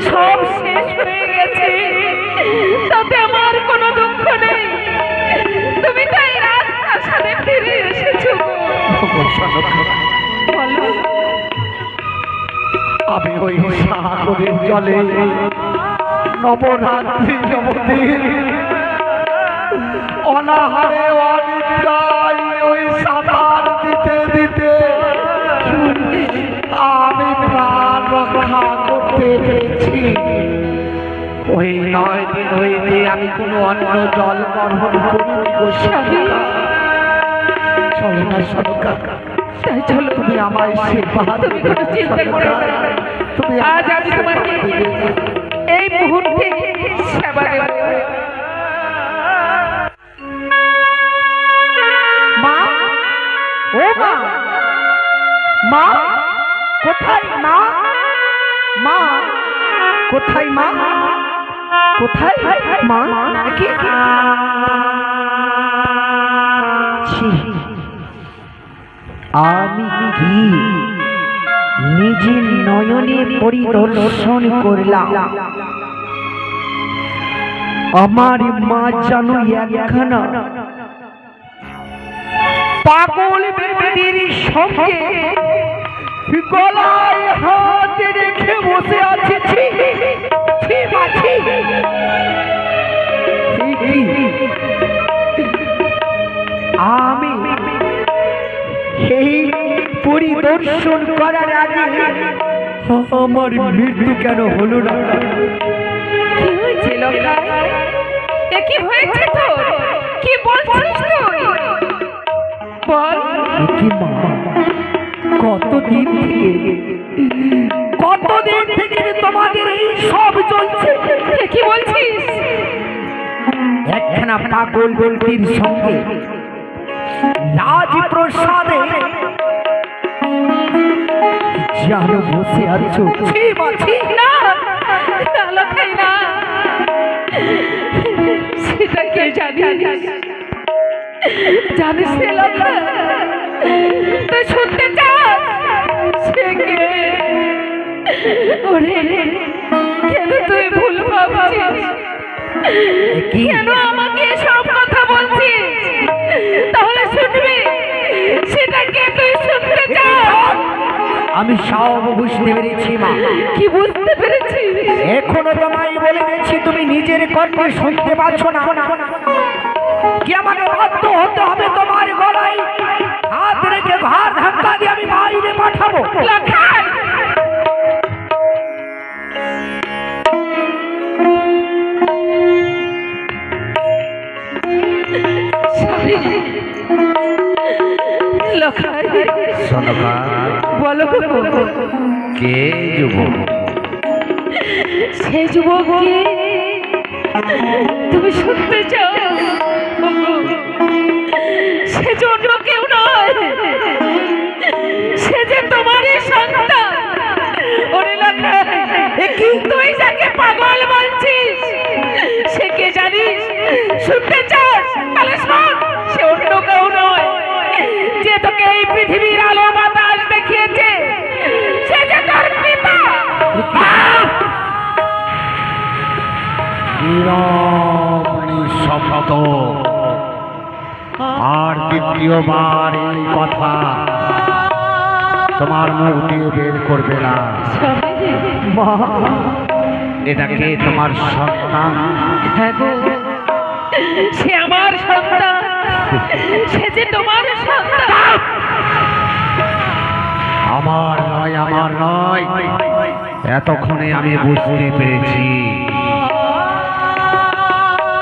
সব শেষ হয়ে গেছে। তাতে আমার কোনো দুঃখ নেই। তুমি তাই রাজপ্রাসাদে ফিরে এসেছ। বলো। আমি ওই সাগরের জলে নবরাত্রি নবদিন অনাহারে অনিদ্রায় রক্ষা করতে পেরেছি। ওই নয় দিন হইতে আমি কোনো অন্য জল গ্রহণ করিনি চলো না সরকার তাই চলো। তুমি আমায় সেবা তুমি আজ আমি তোমাকে এই মুহূর্তে সেবা দেব। মা? ও মা? মা? কোথায় মা? মা, কোথায় মা? কোথায় মা? কি আমি কি নিজের নয়নে পরিদর্শন করলাম? আমার মা জানো একখানা। পাগল ব্যক্তির সঙ্গে গলায় হাত রেখে বসে আছে? আমি এই পরিদর্শন করার আগে আমার মৃত্যু কেন হলো না? কি হয়েছে লোকাই এ কি হয়েছে তোর? কি বলছিস তুই? বল। কি মা? কতদিন থেকে? কতদিন থেকে তোমাদের এই সব চলছে? কি বলছিস? একখানা পাগল ব্যক্তির সঙ্গে রাজপ্রসাদে জানো বসে আছো। ছি। না সেটা কে জানিস? তুই শুনতে ওরে কেন তুই ভুল ভাবছিস কেন আমাকে সব কথা বলছিস? তাহলে শুনবি সেটা কে তুই শুনতে আমি সব বুঝতে পেরেছি মা। কি বুঝতে পেরেছি? এখনও তোমায় বলে দিচ্ছি তুমি নিজের কণ্ঠে শুনতে পাচ্ছ না। কি আমাকে বাধ্য হতে হবে তোমার গলায়? হাত রেখে ঘর ধাক্কা দিয়ে আমি বাইরে পাঠাবো। বলো কে যুবক? সে তুমি শুনতে চাও? তুই যাকে পাগল বলছিস? সে কে জানিস? শুনতে চাস? তাহলে শোন সে অন্য কেউ নয়। যে তোকে এই পৃথিবীর আলো বাতাস দেখিয়েছে সে যে তোর পিতা। আহ! আর দ্বিতীয়বার এই কথা তোমার মুখ দিয়ে বের করবে না। মা এটাকে তোমার সন্তান। হ্যাঁ গো। সে আমার সন্তান। সে যে তোমার সন্তান। আমার নয় আমার নয়। এতক্ষণে আমি বুঝতে পেরেছি।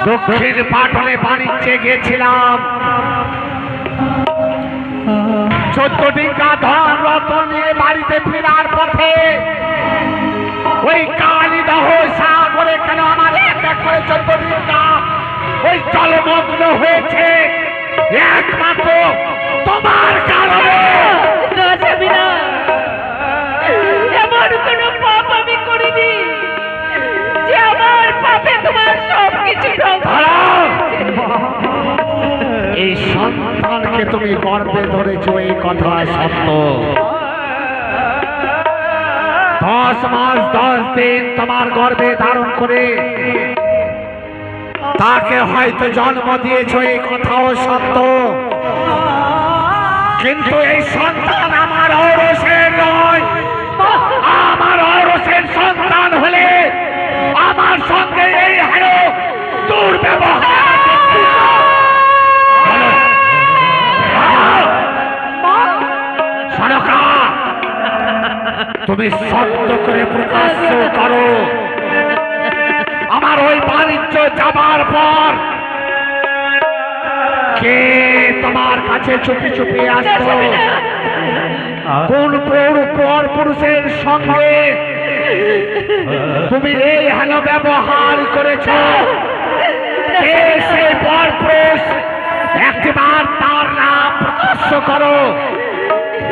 দক্ষিণ পাটনে বাণিজ্যে গেছিলাম চোদ্দ ডিঙ্গা ধন রত্ন নিয়ে বাড়িতে ফেরার পথে ওই কালিদাহ সাগরে কেন আমার এক এক করে চোদ্দ ডিঙ্গা ওই জলমগ্ন হয়েছে? একমাত্র তোমার কারণে। না এমন কোনো পাপ আমি করিনি যে আমার পাপে তোমার! এই সন্তানকে তুমি গর্বে ধরেছো এই কথা সত্য। দশ মাস, দশ দিন তোমার গর্ভে ধারণ করে। তাকে হয়তো জন্ম দিয়েছ, এই কথাও সত্য। কিন্তু এই সন্তান আমার ঔরসের নয়। আমার ঔরসের সন্তান হলে আমার সঙ্গে এই হেন দুর্ব্যবহার তুমি সত্য করে প্রকাশ্য করো। আমার ওই বাণিজ্য যাবার পর কে তোমার কাছে চুপি চুপি আসতো কোন পর পর পুরুষের সঙ্গে তুমি এই হেন ব্যবহার করেছ? সেই পর পুরুষ একটিবার তার নাম প্রকাশ্য করো?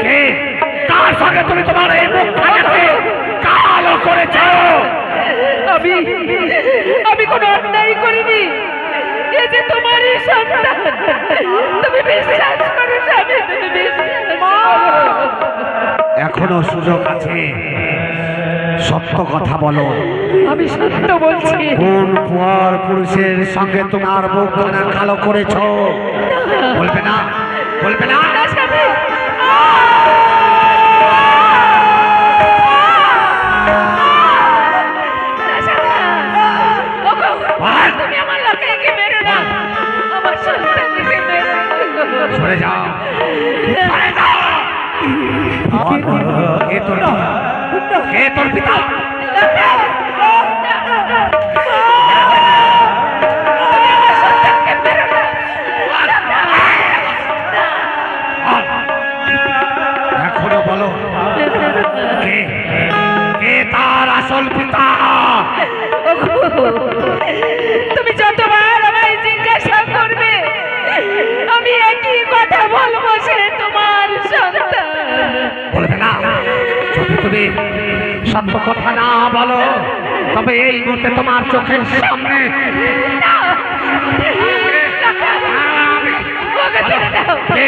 কে? কার সঙ্গে তুমি তোমার এই মুখখানাকে কালো করেছ। আমি আমি কোনো অন্যায় করিনি। এ যে তোমারই সন্তান তুমি বিশ্বাস করো স্বামী তুমি বিশ্বাস এখনও সুযোগ আছে। সত্য কথা বলো। আমি সত্য বলছি। কোন পর পুরুষের সঙ্গে তোমার মুখখানা কালো করেছ? বলবে না বলবে না। সরে যাও। সরে যাও। তোর তোর পিতা? এখনও বলো কে? কে তার আসল পিতা? তুমি সত্য কথা না বলো তবে এই মুহূর্তে তোমার চোখের সামনে ওকে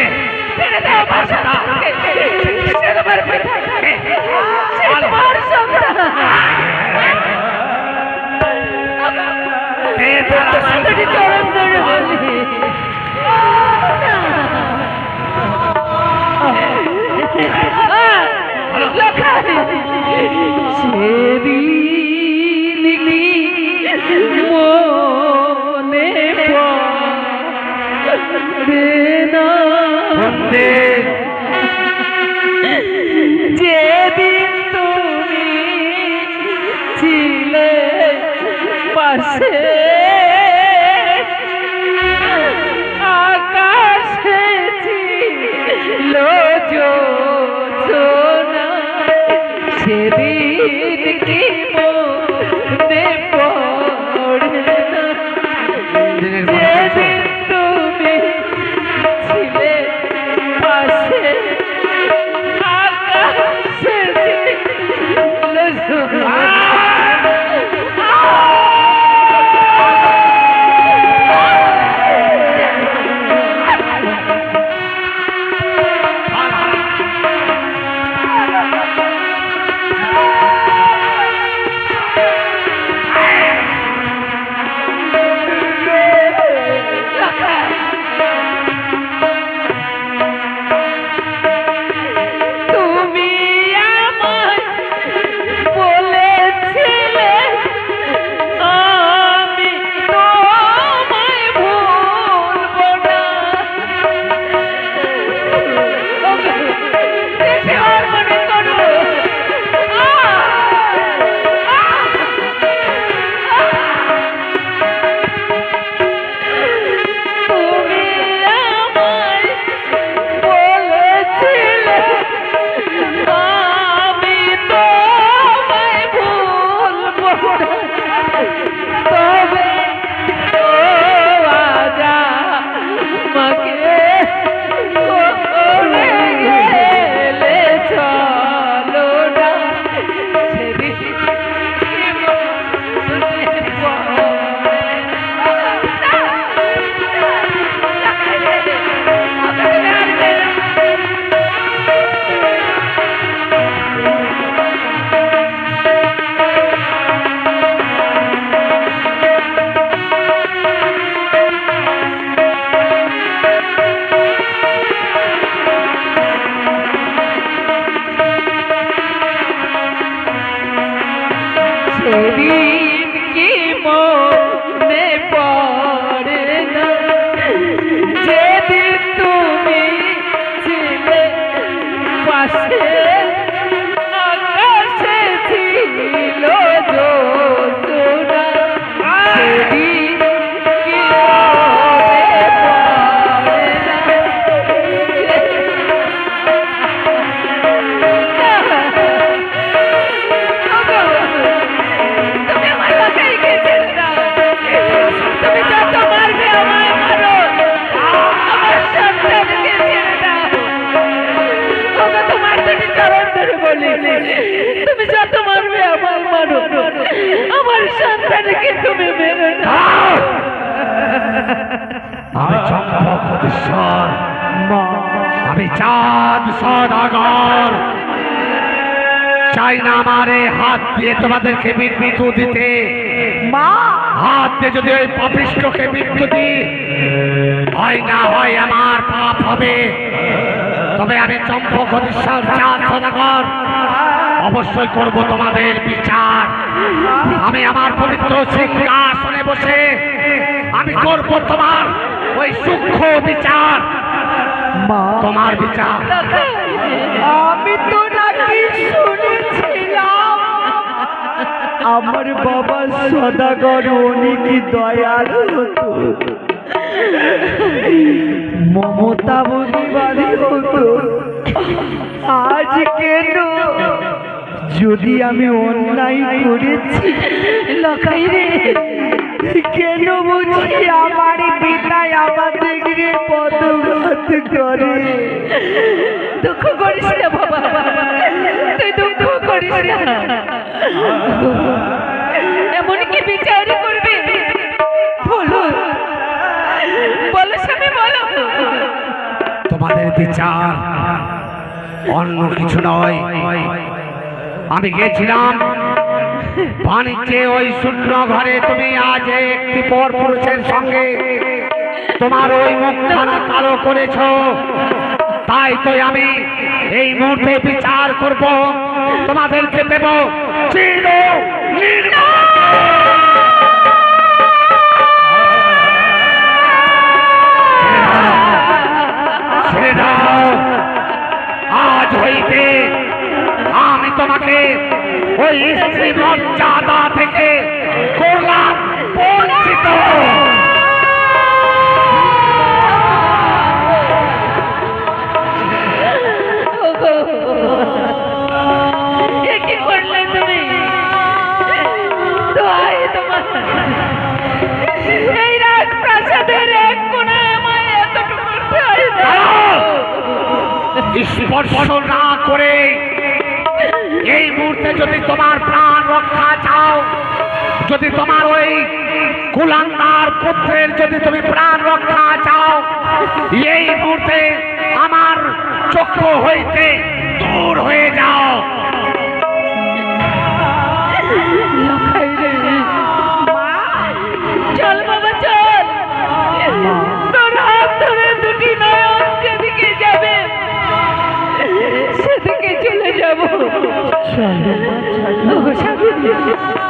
যেদিন তুমি ছিলে পাশে সেদিন কি তুমি যত মারবে আমার মানো আমার সন্তানকে তুমি মেরো আমি চক্রপতিশ্বর আমি চাঁদ সদাগর চাই না আমারে হাত দিয়ে তোমাদেরকে বিদ্যুৎ দিতে। মা। হাত দিয়ে যদি ওই পাপিষ্টকে বিদ্যুৎ দিই হয় না হয় আমার পাপ হবে। তবে আমি চম্পক হরিশ্বর চাঁদ সদাগর অবশ্যই করব তোমাদের বিচার। আমি আমার পবিত্র সিংহাসনে বসে আমি করব তোমার ওই সূক্ষ্ম বিচার। মা। তোমার বিচার। আমি তো নাকি শুনেছিলাম। আমার বাবা সদাগর উনি কি দয়ালু হতো? মমতাবাদী হতো? আজ কেন যদি আমি অন্যায় করেছি লখাই রে। কেন বুঝি আমার পিতাই আমাদের পদঘাত করে? দুঃখ করিস না বাবা। তুই দুঃখ করিস না। এমন কি বিচার করবে। বলো। বলো স্বামী বলো। তোমাদের বিচার অন্য কিছু নয়। আমি গেছিলাম। বাণিজ্যে ওই শূন্য ঘরে তুমি আজ একটি পর পুরুষের সঙ্গে তোমার ওই মুখখানা কালো করেছ। তাই তো আমি এই মুহূর্তে বিচার করব। তোমাদেরকে দেব আজ হইতে তোমাকে ওই স্ত্রী মর্যাদা থেকে করলাম বঞ্চিত। এই রাজপ্রাসাদের এক কোনায় আমায় এতটুকু স্পর্শ না করে মুহূর্তে যদি তোমার প্রাণ রক্ষা চাও, যদি তোমার ওই কুলাঙ্গার পুত্রের যদি তুমি প্রাণ রক্ষা চাও, এই মুহূর্তে আমার চক্ষু হইতে দূর হয়ে যাও। ওগো স্বামী, আমি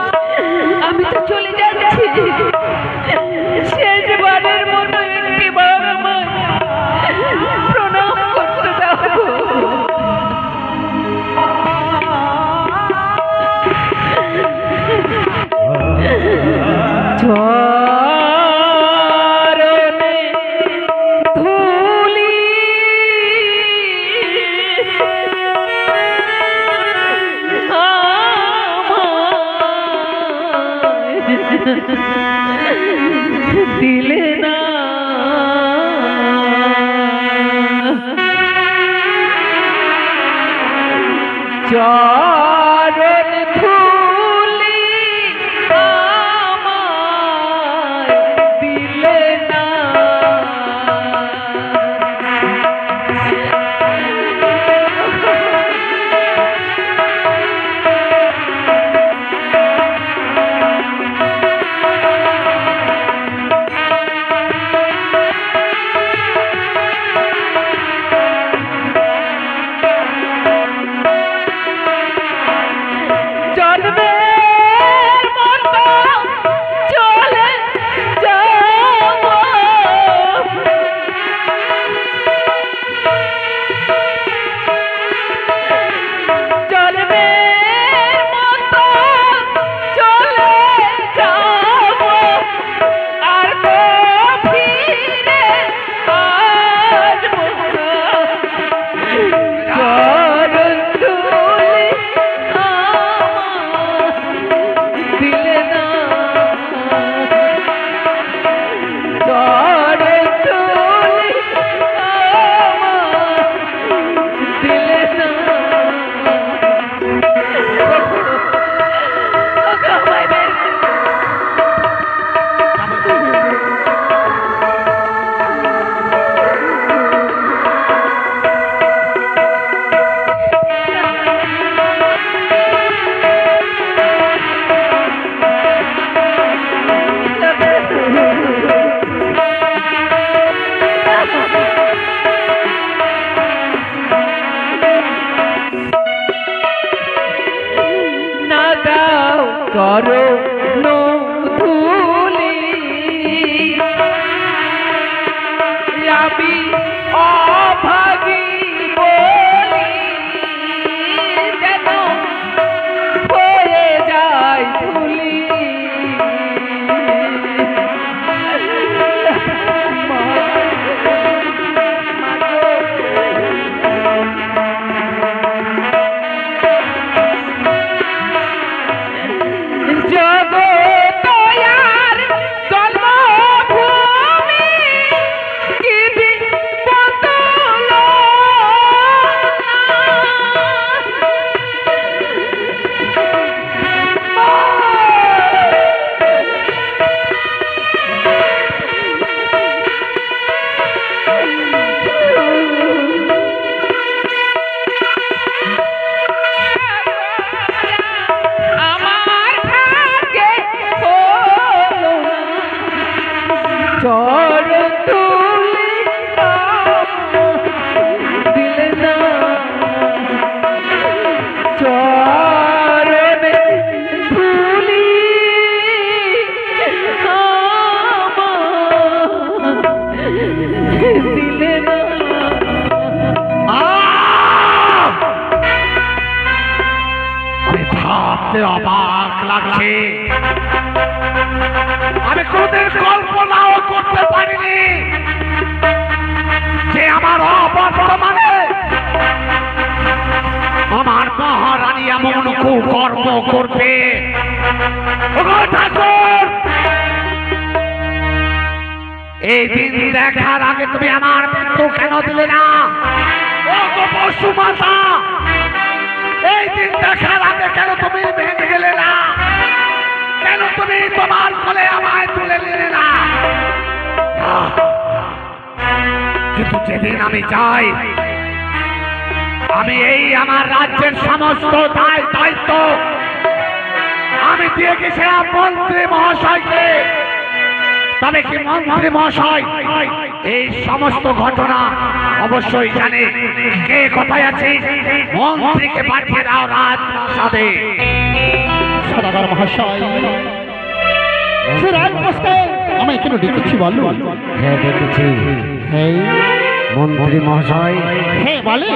ভাবতে অবাক লাগছে। আমি কোনদিন কল্পনাও করতে পারিনি যে আমার অবর্তমানে আমার মহারানী এমন কুকর্ম করবে। ঠাকুর! এই দিন দেখার আগে তুমি আমার মৃত্যু কেন দিলে না? পশু মাতা এই দিন দেখার আগে কেন তুমি ভেঙে গেলে না? কেন তুমি তোমার কোলে আমায় তুলে নিলে না? কিন্তু যেদিন আমি যাই, আমি এই আমার রাজ্যের সমস্ত দায় দায়িত্ব আমি দিয়ে গেছিলাম মন্ত্রী মহাশয়কে? তবে কি মন্ত্রী মহাশয়? এই সমস্ত ঘটনা অবশ্যই জানে। কে কোথায় আছে? মন্ত্রীকে পাঠিয়ে দাও রাজপ্রাসাদে সদাগর মহাশয় সে রাজমস্তায় আমায় কেন ডেকেছি বলো। হ্যাঁ দেখেছি। হ্যাঁ মন্ত্রী মহাশয়। হ্যাঁ বলে।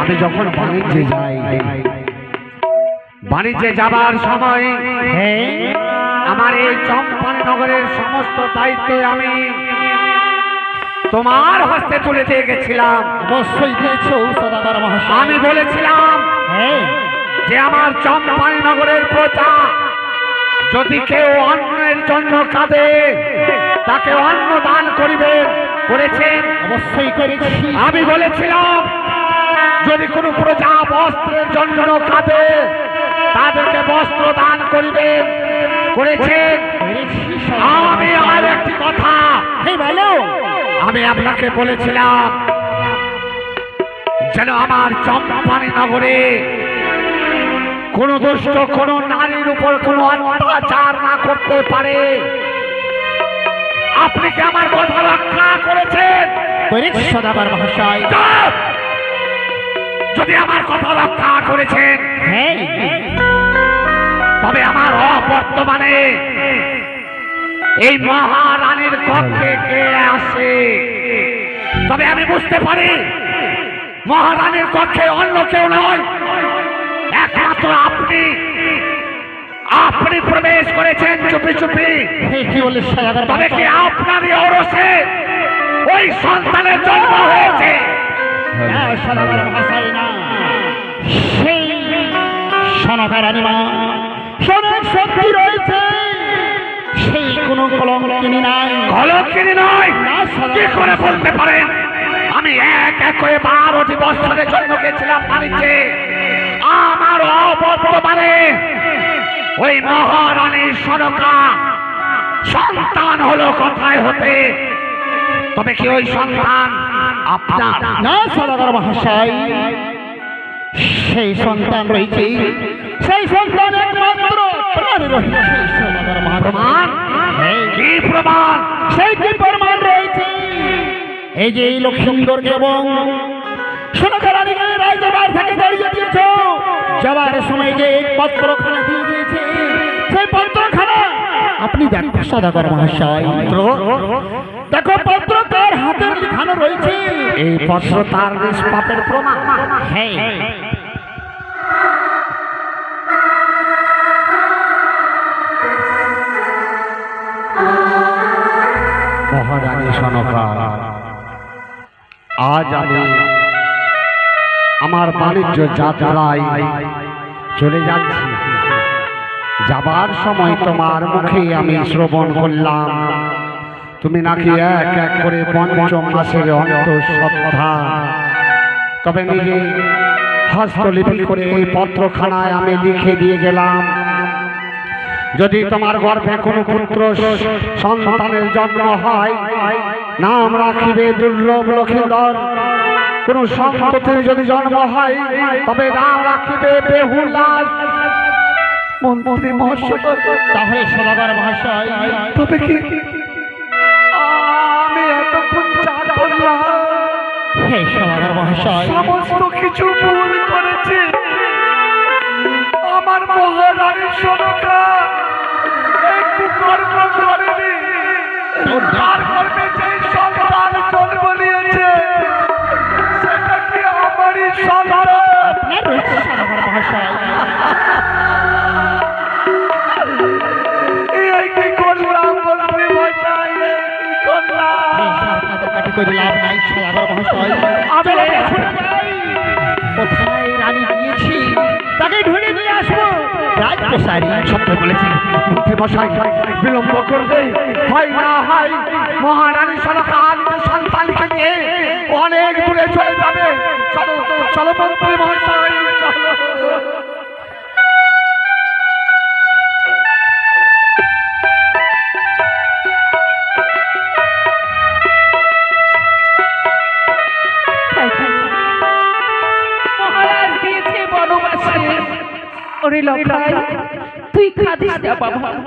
আমি যখন বাণিজ্যে যাই বাণিজ্যে যাবার সময় হ্যাঁ আমার এই চম্পান নগরের সমস্ত দায়িত্ব আমি তোমার হস্তে তুলে দিয়ে গেছিলাম। অবশ্যই দিয়েছ সদাগর মহাশয়। আমি বলেছিলাম হ্যাঁ। যে আমার চম্পান নগরের প্রজা যদি কেউ অন্যের জন্য কাঁদে তাকে অন্ন দান করিবেন করেছেন অবশ্যই করেছি। আমি বলেছিলাম যদি কোনো প্রজা বস্ত্রের জন্য কাঁদে তাদেরকে বস্ত্র দান করিবেন করেছেন আমি আর একটি কথা। বলো। আমি আপনাকে বলেছিলাম যেন আমার চম্পানি নগরে কোন দুষ্ট কোন নারীর উপর কোন অত্যাচার না করতে পারে। আপনি কি আমার কথা রক্ষা করেছেন? করেছি সদাগর মহাশয় যদি আমার কথা রক্ষা করেছেন তবে আমার অবর্তমানে এই মহারানীর কক্ষে কে আসে তবে আমি বুঝতে পারি মহারানীর কক্ষে অন্য কেউ নয়। একমাত্র আপনি। আপনি প্রবেশ করেছেন চুপি চুপি। হ্যাঁ কি বলে সদাগর তবে কি আপনারই অরসে ওই সন্তানের জন্ম হয়েছে? না সদাগর না। সেই সনকা রানীমা সনক শক্তি রয়েছে। কোনো কলঙ্কিনী নাই। কলকিনি নয় কি করে বলতে পারেন? আমি এক এক করে বারোটি বছরের জন্য গেছিলাম বাণিজ্যে আমার অবর্তমানে ওই মহারানীর সনকা সন্তান হলো কোথায় হতে। তবে কি ওই সন্তান আপনার? না সদাগর মহাশয় সেই সন্তান রয়েছে। সেই সন্তান একমাত্র প্রমাণ? হ্যাঁ। প্রমাণ। সেই কি প্রমাণ রয়েছে? এই যে এই লক্ষ্মীন্দর এবং সোনাকারানিকে রাজ্যবার থেকে দাঁড়িয়ে দিয়েছ। যাবার সময় যে এই পত্রখানা দিয়ে দিয়েছে সেই পত্রখানা আপনি দেখো সদাগর মহাশয়। দেখো পত্র কার হাতের লিখানো রয়েছে। এই পত্র তার নিষ্পাপের প্রমাণ। হ্যাঁ। সনকা আজ আমি আমার বাণিজ্য যাত্রায় চলে যাচ্ছি। যাবার সময় তোমার মুখে আমি শ্রবণ করলাম। তুমি নাকি এক এক করে পঞ্চম মাসের অন্তঃসত্ত্বা। তবে নিজে হস্তলিপি করে এই পত্রখানায় আমি লিখে দিয়ে গেলাম। যদি তোমার গর্ভে কোনো পুত্র সন্তানের জন্ম হয় নাম রাখিবে দুর্লভ লক্ষিন্দর। কোন সম্পত্তির যদি জন্ম হয় তবে নাম রাখিবে বেহুলাস মন্ত্রী মহাশয় তাহলে সদাগর মহাশয় তবে কি আমি এতক্ষণ যা করলাম হে সমস্ত কিছু ভুল করেছে। আমার মহারানী সনকা কর্ম করেনি তার গর্ভে যে সন্তান জন্ম সেটা কি আমারই সন্তান রাজপ্রসারী সত্য বলেছি মন্ত্রী মশাই বিলম্ব করবে। হয় না হয়, মহারানী সনকা নিজের সন্তানকে নিয়ে অনেক দূরে চলে যাবে। চলো মহাশয় ওরে না বাবা।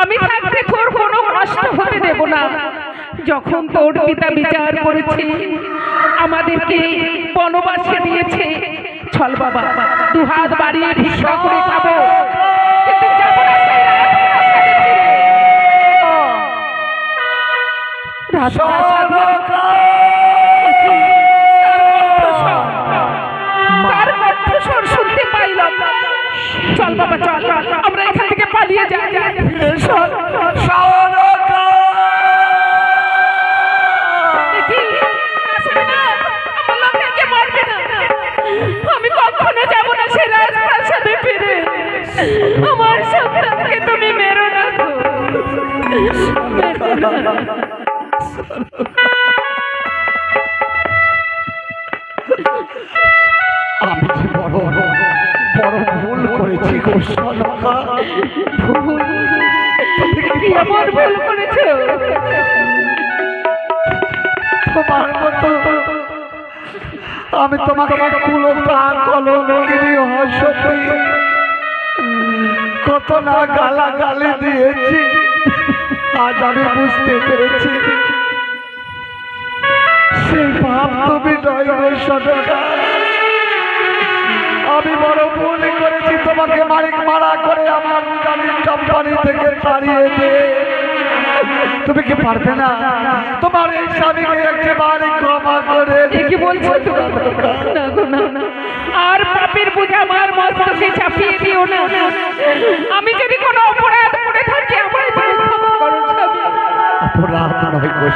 আমি থাকতে তোর কোনো কষ্ট হতে দেব না। যখন তোর পিতা বিচার করেছে আমাদেরকে বনবাসে দিয়েছে। চল বাবা দু হাত বাড়িয়ে ভিক্ষা করে খাব। তার কণ্ঠস্বর শুনতে পাইলাম। চল বাবা চল। আমরা এখান পালিয়ে। আমি কখনো যাব না সে রাজপ্রাসাদে ফিরে আমার সন্তানকে তুমি মেরো না। আমি বড় বড় করেছি গো সনকা ভুল। কি এমন ভুল করেছ। তোমার মতো আমি তোমাকে কলঙ্কিনী কত না গালা গালি দিয়েছি আজ আমি বুঝতে পেরেছি। সেই ভাব তুমি নয় গো সদকা আমি বড় ভুল করেছি তোমাকে মারিক মারা করে আমার কোম্পানি থেকে তাড়িয়ে দিয়ে। তুমি কি পারবে না? তোমার এই স্বামীকে একেবারে ক্ষমা করে কি বলছো না গো না না। আর পাপের বোঝা আমার মস্তকে চাপিয়ে দিও না। আমি যদি কোনো অপরাধ করে থাকি স্বামী। অপরাধ নয় গো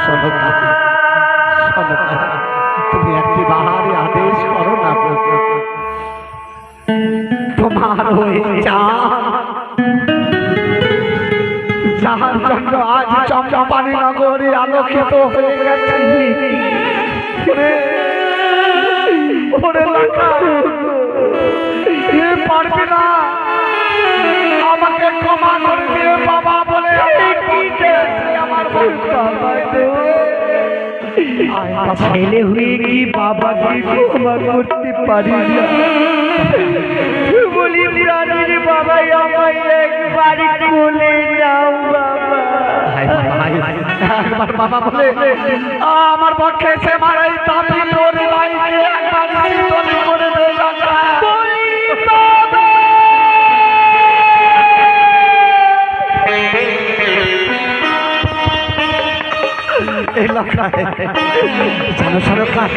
আজ চম্পানি নগরী আলোকিত হয়ে গেছে। ওরে পারবি না। আমাকে ক্ষমা করে দিয়ে বাবা বলে আমার আমায় দে। ছেলে হয়ে কি বাবাকে ক্ষমা করতে পারি না। বলি বাবাই আমায় একবার কোলে বাবা হায়, একবার বাবা বলে, আমার পক্ষে সে মারাই তাপি তোর ভাইকে একবার করে দে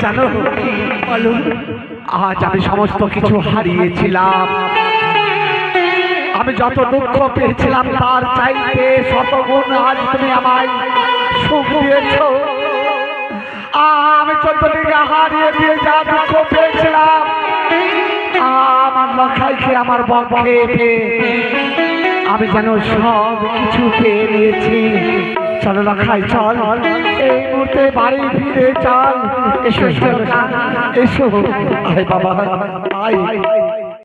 জানো আজ আমি সমস্ত কিছু হারিয়েছিলাম। আমি যত দুঃখ পেয়েছিলাম তার চাইতে শতগুণ আজ তুমি আমায় সুখ দিয়েছ। আমি চোদ্দ দিকে হারিয়ে দিয়ে যা দুঃখ পেয়েছিলাম আমার লখাইকে আমার বক্ষে আমি যেন সব কিছু পেয়ে নিয়েছি। চলো লখাই, চল। এই মুহূর্তে বাড়ি ফিরে চল। এসো এসো এসো। আয় বাবা, আয়।